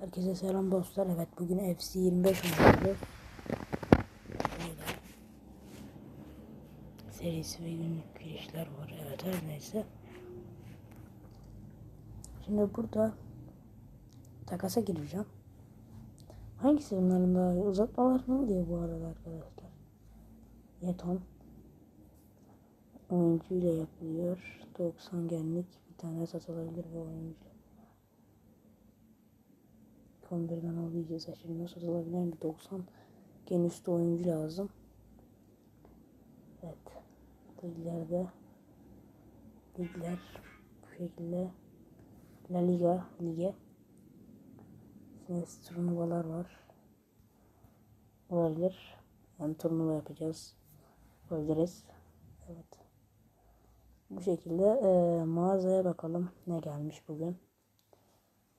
Herkese selam dostlar. Evet bugün FC 25 oynuyoruz. Böyle serisi ve günlük girişler var. Evet her neyse. Şimdi burada takasa gireceğim. Hangisi bunların daha iyi? Uzatmalar ne oluyor bu arada arkadaşlar? Yeton. Oyuncu ile yapılıyor. 90 genlik bir tane satılabilir bu oyuncu. 11'den alacağız. Şimdi nasıl alabilen bir 90 gen üstü oyuncu lazım. Evet. Liglerde ligler bu şekilde La Liga lige Şimdi turnuvalar var. Olabilir. Yani turnuva yapacağız. Olabiliriz. Evet. Bu şekilde e, mağazaya bakalım ne gelmiş bugün.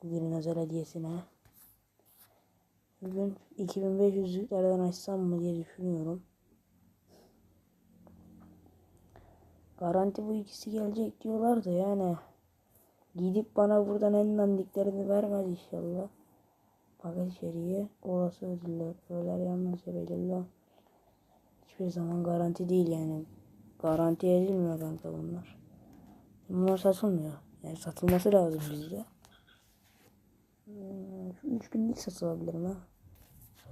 Bugünün özel hediyesine. Bugün 2500'lüklerden açsam mı diye düşünüyorum. Garanti bu ikisi gelecek diyorlar da yani gidip bana buradan en dandiklerini vermez inşallah. Paket içeriği olası ödüller. Öğeler yalnızca belirli. Hiçbir zaman garanti değil yani. Garanti edilmiyor kanka bunlar. Bunlar satılmıyor. Yani satılması lazım bizde. Hmm, Şu 3000'lik satılabilir mi?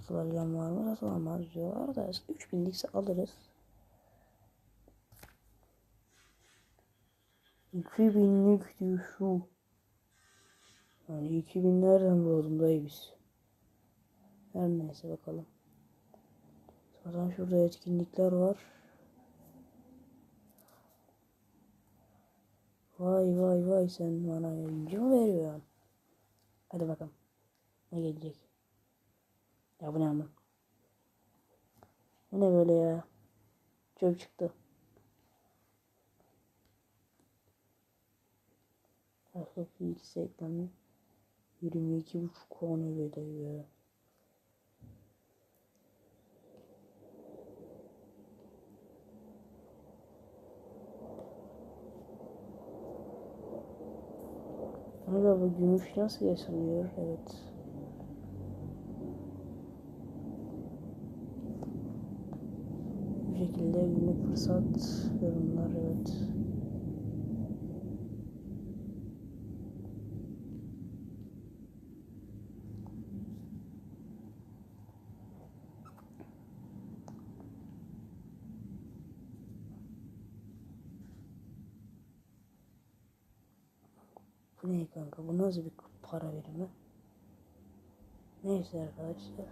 Satılabilen var mı? Satılamaz diyorlar da 3000'likse alırız. 2000'lik diyor şu. Yani 2000 nereden bulalım dayı biz? Her neyse bakalım. Zaten şurada etkinlikler var. Vay vay vay sen bana oyuncu mu veriyorsun? Hadi bakalım. Ne gelecek? Ya bu ne ama? Bu ne böyle ya? Çöp çıktı. Arka bilgisi ekranı 22 buçuk konu bedeli ya. Bu gümüş nasıl yaşanıyor? Evet. Bu şekilde fırsat yorumlar evet. Ne kanka? Bu nasıl bir para birimi? Neyse arkadaşlar.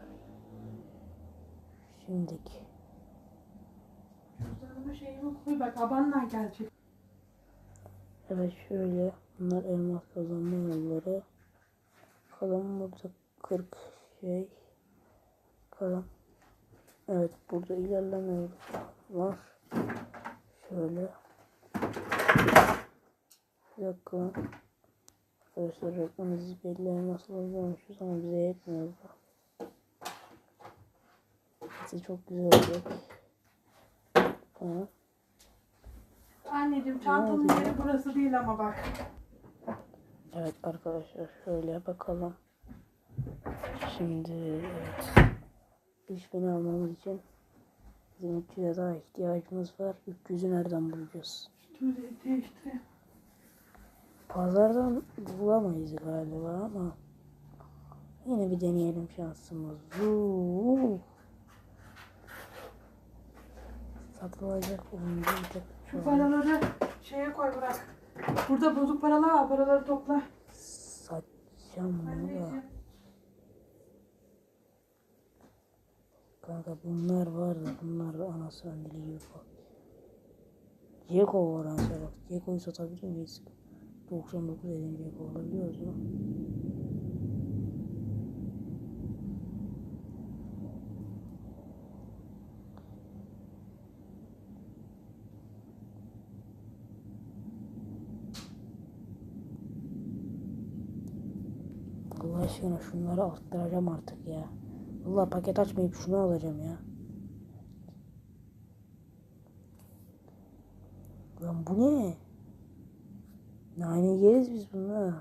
Şimdiki. Cüzdanıma şeyimi koy bak abanla gelecek. Evet şöyle. Bunlar elmas kazanma yolları. Kalan burada 40 şey. Kalan. Evet burada ilerleme var. Şöyle. Bir dakika. Arkadaşlar reklamımız belli nasıl olacakmışız ama bize yetmiyor bu. Size çok güzel olacak. Anneciğim çantanın yeri burası değil ama bak. Evet arkadaşlar şöyle bakalım. Şimdi evet. 3000 almamız için 300'e daha ihtiyacımız var. 300'ü nereden bulacağız? Dur değişti. Pazardan bulamayız galiba ama yine bir deneyelim şansımız. Uuu. Satılacak oyuncu bir tek Şu paraları şeye koy bırak. Burada bozuk paralar var paraları topla. Satacağım bunu da. Kanka bunlar var da bunlar anası öndeli bak. Ceko var anca bak. Ceko'yu satabilir miyiz? 99 edin Ceko olabiliyoruz mu? aşkına şunları arttıracağım artık ya. Valla paket açmayıp şunu alacağım ya. Lan bu ne? Nane yeriz biz bunu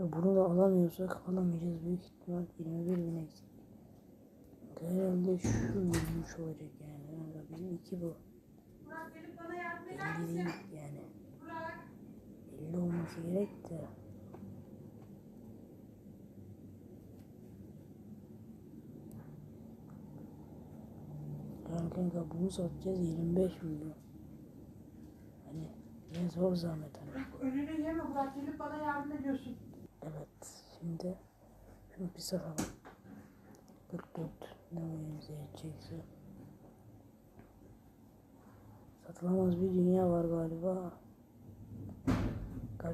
Ve bunu da alamıyorsak alamayacağız büyük ihtimal 21 bin eksik. Herhalde şu 23 olacak yani. Kanka bizim iki bu. Burak gelip bana yardım eder 50 misin? değil yani. 50 olması gerek de. Yani kanka bunu satacağız 25 milyon. Hani ne zor zahmet hani. Önünü yeme Burak gelip bana yardım ediyorsun. Evet şimdi şunu bir satalım. 44 oyunumuza yetecekse. Satılamaz bir dünya var galiba.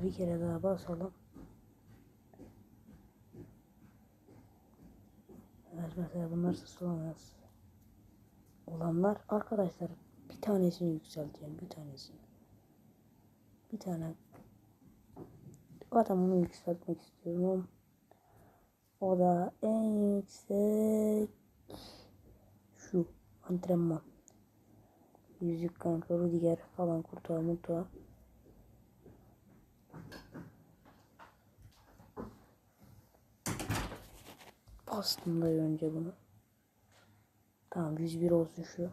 Bir kere daha basalım. Evet mesela bunlar satılamaz. Olanlar arkadaşlar bir tanesini yükselteceğim bir tanesini. Bir tane adamını yükseltmek istiyorum. O da en yüksek şu antrenman. Yüzük kanka Rudiger falan kurtağı murtağı. Bastım da önce bunu. Tamam 101 olsun şu.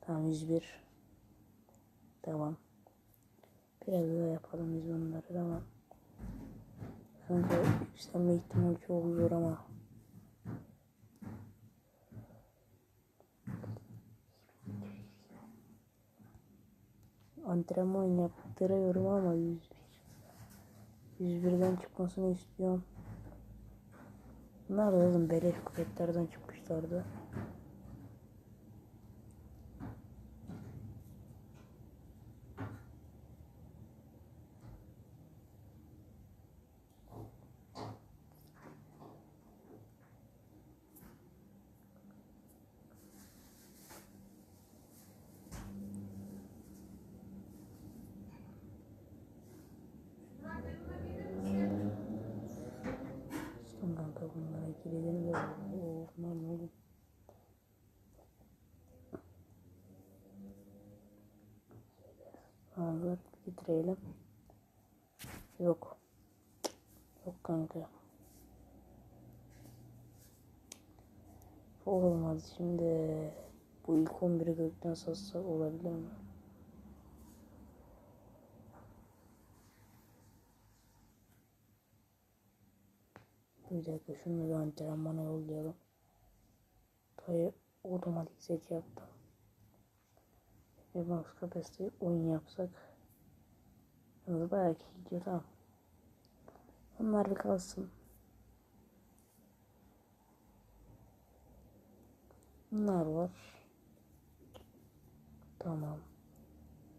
Tamam 101. Tamam. Biraz daha yapalım biz bunları tamam. Kanka yükselme ihtimali çok zor ama. Antrenman yaptırıyorum ama 101. 101'den çıkmasını istiyorum. Da oğlum beleş kuvvetlerden çıkmışlardı. Son kanka bunlara girelim de o bunlar ne oğlum? Ağlar bitirelim. Yok. Yok kanka. Olmaz şimdi. Bu ilk 11'i gökten satsak olabilir mi? Bir dakika şunu bir antrenmana yollayalım. Dayı otomatik seç yaptı. Bir max capacity oyun yapsak. Yalnız bayağı ki gidiyor tamam. Onlar bir kalsın. Bunlar var. Tamam.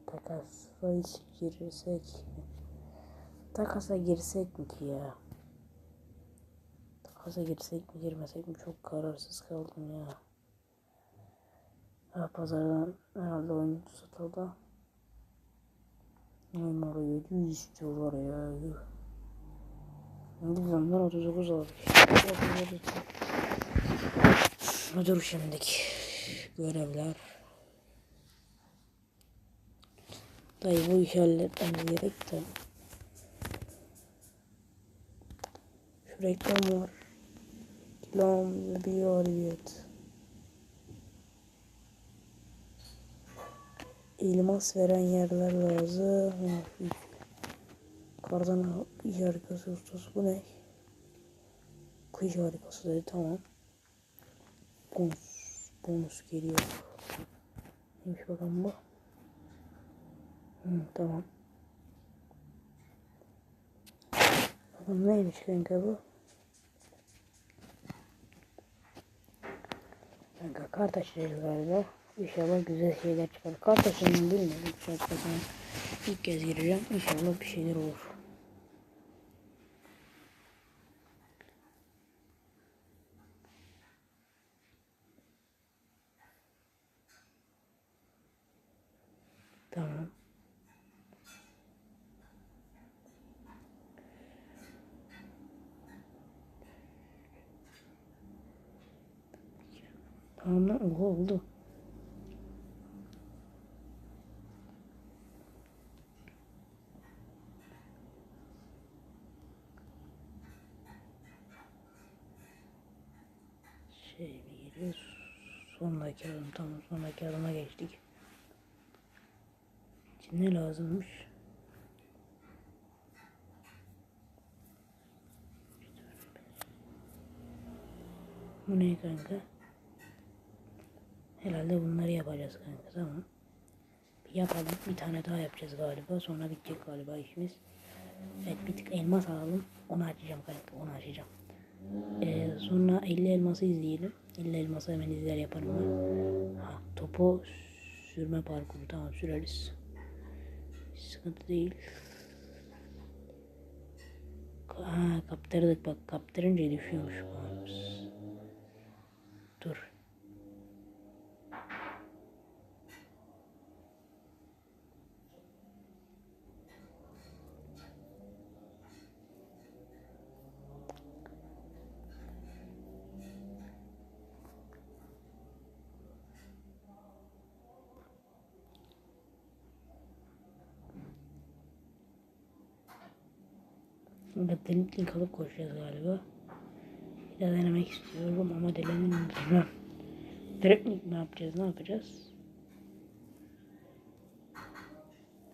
Takasa hiç girsek mi? Takasa girsek mi ki ya? Takasa girsek mi girmesek mi çok kararsız kaldım ya. Pazardan herhalde oyun satıldı. Onlara 700 istiyorlar ya. ondan 39 aldık. Dur şimdiki görevler. Dayı bu işi halletmemiz gerek de. Şu reklam var. Reklam bir ariyet. Elmas veren yerler lazım. Kardan harikası ustası bu ne? Kış harikası dedi tamam. Bonus. Bonus geliyor. Neymiş bakalım bu? Hı, tamam. Bakalım neymiş kanka bu? Kanka kart galiba. İnşallah güzel şeyler çıkar. Kart açmayı bilmiyorum. Şarkısına ilk kez gireceğim. İnşallah bir şeyler olur. Tamam. Tamam lan oha oldu. Şey mi geliyor? Sondaki adım tamam sondaki adıma geçtik. Şimdi ne lazımmış? Bu ne kanka? Herhalde bunları yapacağız kanka tamam. Bir yapalım. Bir tane daha yapacağız galiba. Sonra bitecek galiba işimiz. Evet bir tık elmas alalım. Onu açacağım kanka. Onu açacağım. Ee, sonra 50 elması izleyelim. 50 elması hemen izler yaparım ben. Ha, topu sürme parkuru tamam süreriz. Hiç sıkıntı değil. Ha, kaptırdık bak kaptırınca düşüyormuş. Dur. Burada delikli kalıp koşacağız galiba. Bir daha denemek istiyorum ama denemeyi bilmem. Direkt ne yapacağız ne yapacağız?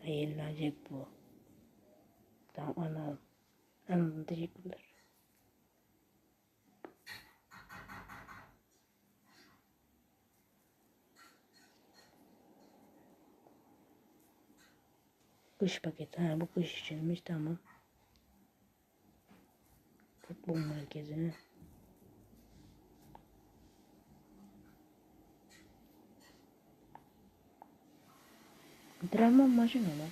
Hayırlanacak bu. Tamam anladım. Anladım teşekkürler. Kış paketi. Ha bu kış içinmiş tamam. Futbol merkezine. Antrenman maçı ne lan?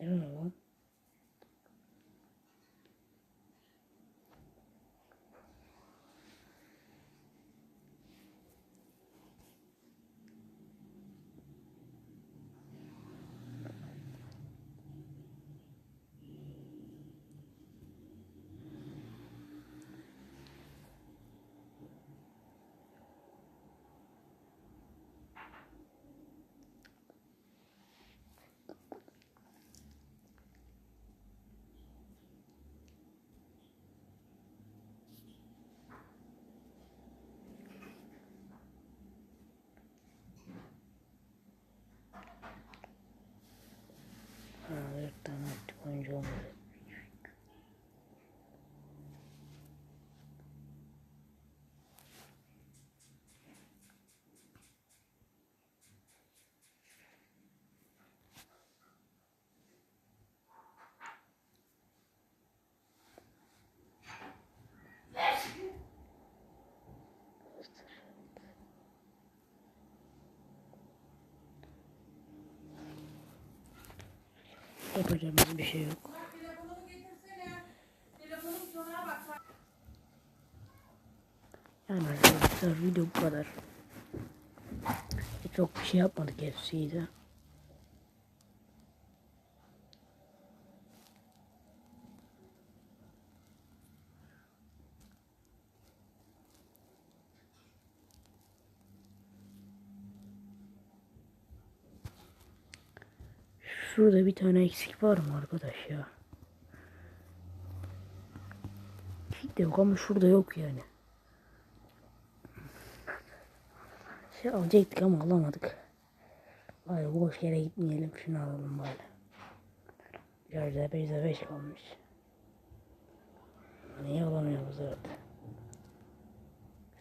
Ne lan? Ha, dört tane aktif oyuncu olmadı. Yapacağımız bir şey yok. Yani arkadaşlar video bu kadar. Çok bir şey yapmadık FC'de. Şurada bir tane eksik var mı arkadaş ya? Hiç de yok ama şurada yok yani. Şey alacaktık ama alamadık. Bari boş yere gitmeyelim şunu alalım bari. Biraz da 5'e 5 kalmış. Niye alamıyoruz evet.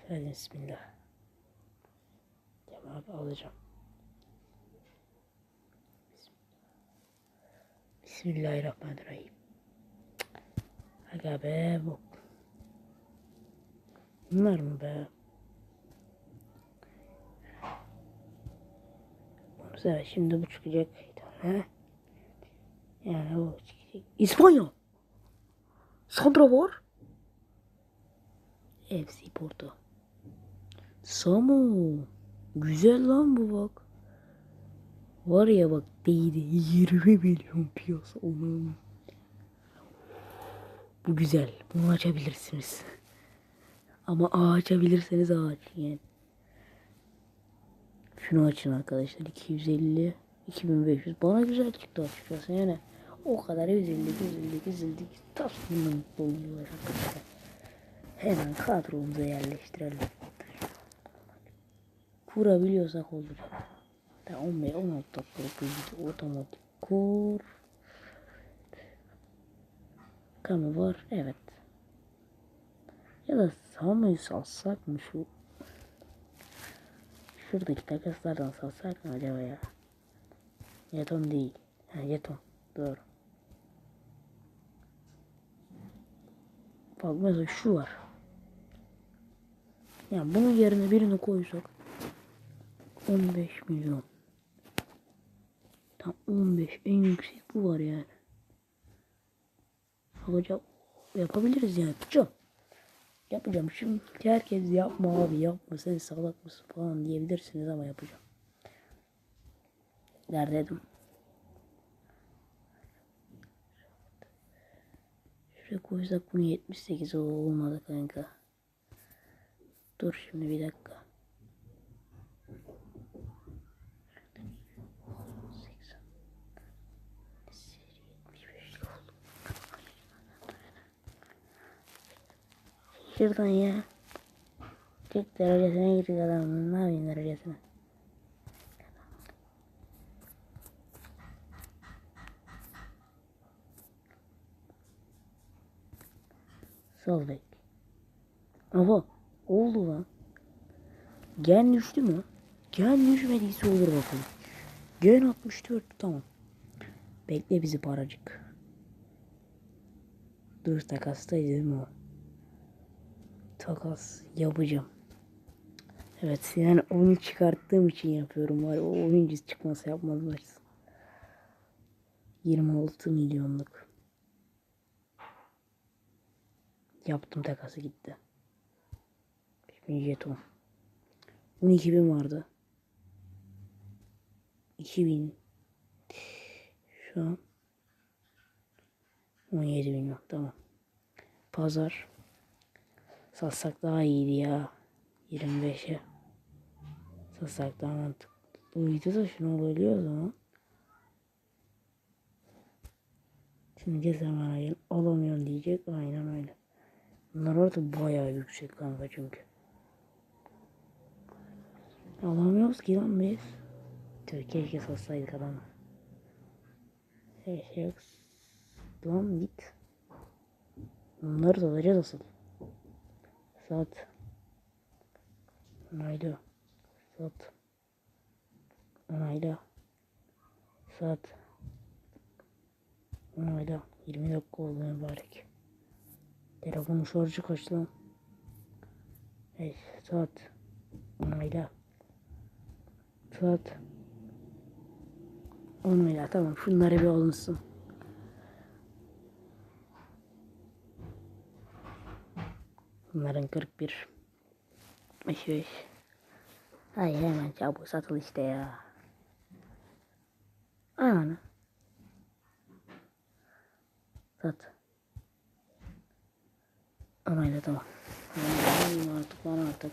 Hadi bismillah. Tamam alacağım. Bismillahirrahmanirrahim. Aga be bu. Bunlar mı be? Mesela şimdi bu çıkacak tane. Yani o çıkacak. İspanya. Sandra var. FC Porto. Samu. Güzel lan bu bak. Var ya bak değdi 20 milyon piyasa onun. Bu güzel. Bunu açabilirsiniz. Ama açabilirseniz ağaç yani. Şunu açın arkadaşlar 250 2500 bana güzel çıktı açıkçası yani O kadar üzüldük üzüldük üzüldük. Tas bunun mutluluğunu yaşadık. Hemen kadromuza yerleştirelim. Kurabiliyorsak olur. Da 15 16 dakikalık bir video otomatik kur. Kamu var evet. Ya da Samu'yu salsak mı şu Şuradaki takaslardan salsak mı acaba ya? Jeton değil. Ha jeton. Doğru. Bak mesela şu var. Yani bunun yerine birini koysak 15 milyon. Tam 15 en yüksek bu var yani. Yapacağım. Yapabiliriz yani. Yapacağım. Yapacağım. Şimdi herkes yapma abi yapma sen salak mısın falan diyebilirsiniz ama yapacağım. Der dedim. Şuraya koysak bunu 78 olmadı kanka. Dur şimdi bir dakika. Şuradan ya. 40 derecesine girdik adamın. Ne yapayım derecesine? Sol bek. Aha. Oldu lan. Gen düştü mü? Gen düşmediyse olur bakalım. Gen 64 tamam. Bekle bizi paracık. Dur takastaydı değil mi o? Takas yapacağım. Evet yani onu çıkarttığım için yapıyorum var. O oyuncu çıkmasa yapmazlar. 26 milyonluk. Yaptım takası gitti. 5000 jeton. 12 bin vardı. 2000 şu an 17 bin yok tamam. Pazar satsak daha iyiydi ya. 25'e satsak daha mantıklı. Bu videoda şunu oluyor o zaman. Şimdi ceza bana gel alamıyorum diyecek. Aynen öyle. Bunlar orada bayağı yüksek kanka çünkü. Alamıyoruz ki lan biz. Tüh keşke satsaydık adamı. Şey yok. Lan git. Bunları da alacağız asıl. Sat. Onayla. Sat. Onayla. Sat. Onayla. 20 dakika oldu mübarek. Telefonun şarjı kaç lan? Evet, saat. Onayla. Saat. Onayla tamam şunları bir alınsın. Bunların 41. 55. Ay hemen çabuk satıl işte ya. Ananı. Sat. Onayla tamam. Onayla artık bana artık.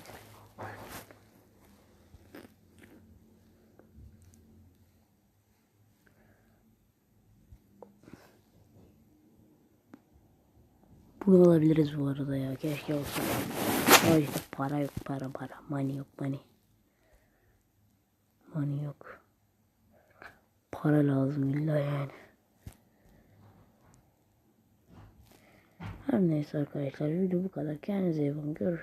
Bunu alabiliriz bu arada ya. Keşke olsa. Ama para yok para para. Money yok money. Money yok. Para lazım illa yani. Her neyse arkadaşlar video bu kadar. Kendinize iyi bakın. Görüşürüz.